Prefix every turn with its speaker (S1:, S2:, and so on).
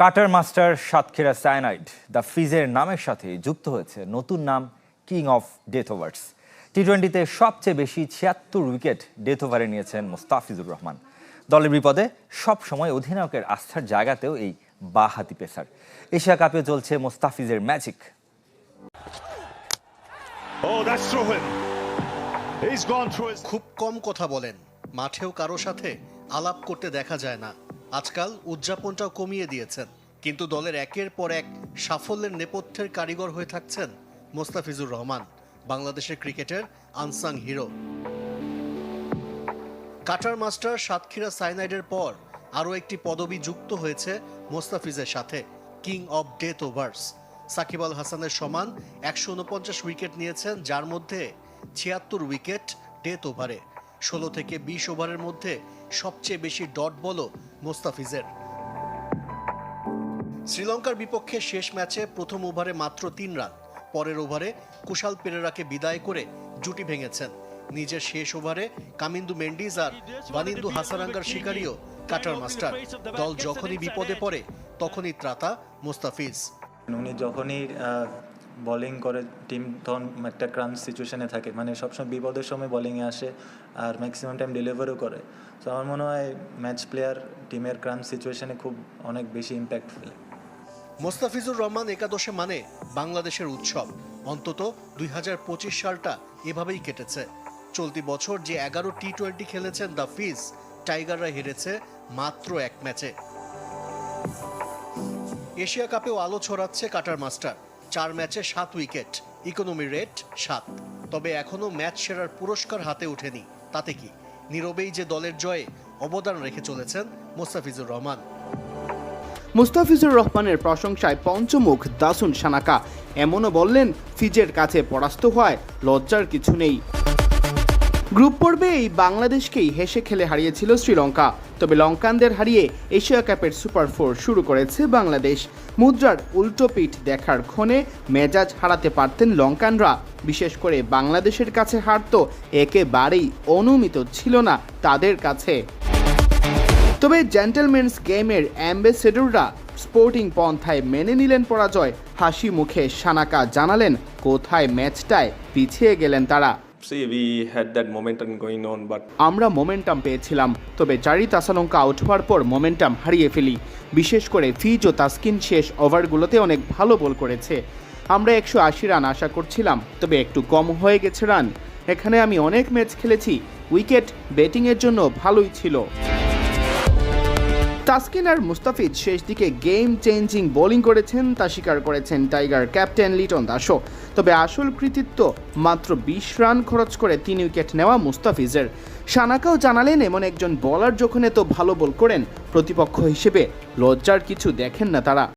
S1: Cutter master Satkhira cyanide the ফ্রিজের নামের সাথে যুক্ত হয়েছে নতুন নাম কিং অফ ডেথ ওভার্স টি টোয়েন্টিতে সবচেয়ে বেশি ছিয়াত্তর উইকেট ডেথ ওভারে নিয়েছেন মোস্তাফিজুর রহমান। দলের বিপদে সব সময় অধিনায়কের আস্থার জায়গাতেও এই বাহাতি পেসার। এশিয়া কাপে চলছে মোস্তাফিজের ম্যাজিক.
S2: খুব কম কথা বলেন মাঠেও কারও সাথে আলাপ করতে দেখা যায় না। আজকাল উদযাপনটাও কমিয়ে দিয়েছেন। কিন্তু দলের একের পর এক সাফল্যের নেপথ্যের কারিগর হয়ে থাকছেন মোস্তাফিজুর রহমান, বাংলাদেশের ক্রিকেটের unsung hero. Cutter master Satkhira সাইনাইডের পর আরও একটি পদবি যুক্ত হয়েছে মোস্তাফিজের সাথে, king of death overs. Shakib Al হাসানের সমান একশো উনপঞ্চাশ উইকেট নিয়েছেন, যার মধ্যে ছিয়াত্তর উইকেট ডেথ ওভারে। ষোলো থেকে বিশ ওভারের মধ্যে সবচেয়ে বেশি ডট বলও মোস্তাফিজের। শ্রীলঙ্কার বিপক্ষে শেষ ম্যাচে প্রথম ওভারে মাত্র তিন রান। পরের ওভারে কুশাল পেরেরাকে বিদায় করে জুটি ভেঙেছেন। নিজের শেষ ওভারে কামিন্দু মেন্ডিজ আর বানিন্দু হাসারাঙ্গার শিকারীও কাটার মাস্টার। দল যখনই বিপদে পড়ে, তখনই ত্রাতা মোস্তাফিজ।
S3: উনি যখনই বোলিং করে টিম তখন একটা ক্রাঞ্চ সিচুয়েশনে থাকে। মানে সবসময় বিপদের সময় বোলিংয়ে আসে আর ম্যাক্সিমাম টাইম ডেলিভারও করে। তো আমার মনে হয় ম্যাচ প্লেয়ার টিমের ক্রাঞ্চ সিচুয়েশনে খুব অনেক বেশি ইম্প্যাক্ট ফেলে।
S2: মোস্তাফিজুর রহমান একাদশে মানে বাংলাদেশের উৎসব। অন্তত দুই হাজার পঁচিশ সালটা এভাবেই কেটেছে। চলতি বছর যে এগারো টি টোয়েন্টি খেলেছেন দ্য ফিজ, টাইগাররা হেরেছে মাত্র এক ম্যাচে। এশিয়া কাপেও আলো ছড়াচ্ছে কাটার মাস্টার। চার ম্যাচে সাত উইকেট, ইকোনমি রেট সাত। তবে এখনও ম্যাচ সেরার পুরস্কার হাতে ওঠেনি। তাতে কি? নীরবেই যে দলের জয়ে অবদান রেখে চলেছেন মোস্তাফিজুর রহমান।
S4: মুস্তাফিজুর রহমানের প্রশংসায় পঞ্চমুখ দাসুন সানাকা। এমনও বললেন, ফিজের কাছে পরাস্ত হওয়ায় লজ্জার কিছু নেই। গ্রুপ পর্বে এই বাংলাদেশকেই হেসে খেলে হারিয়েছিল শ্রীলঙ্কা। তবে লঙ্কানদের হারিয়ে এশিয়া কাপের সুপার ফোর শুরু করেছে বাংলাদেশ। মুদ্রার উল্টো পিঠ দেখার ক্ষণে মেজাজ হারাতে পারতেন লঙ্কানরা। বিশেষ করে বাংলাদেশের কাছে হার তো একেবারেই অনুমিত ছিল না তাদের কাছে। তবে জেন্টেলম্যানস গেমের অ্যাম্বাসেডররা স্পোর্টিং পন্থায় মেনে নিলেন পরাজয়। হাসি মুখে সানাকা জানালেন, কোথায় ম্যাচটায় পিছিয়ে গেলেন তারা?
S5: See, we had that momentum going on, but
S4: আমরা মোমেন্টাম পেয়েছিলাম তবে জারি তাসালঙ্কা আউট হওয়ার পর মোমেন্টাম হারিয়ে ফেলি। বিশেষ করে ফিজ ও তাসকিন শেষ ওভারগুলোতে অনেক ভালো বল করেছে। আমরা একশো আশি রান আশা করছিলাম তবে একটু কম হয়ে গেছে রান। এখানে আমি অনেক ম্যাচ খেলেছি উইকেট ব্যাটিংয়ের জন্য ভালোই ছিল। তাসকিন আর মুস্তাফিজ শেষ দিকে গেম চেঞ্জিং বোলিং করেছেন, তা স্বীকার করেছেন টাইগার ক্যাপ্টেন লিটন দাসও। তবে আসল কৃতিত্ব মাত্র বিশ রান খরচ করে তিন উইকেট নেওয়া মুস্তাফিজের। সানাকাও জানালেন, এমন একজন বলার যখন এত ভালো বল করেন, প্রতিপক্ষ হিসেবে লজ্জার কিছু দেখেন না তারা।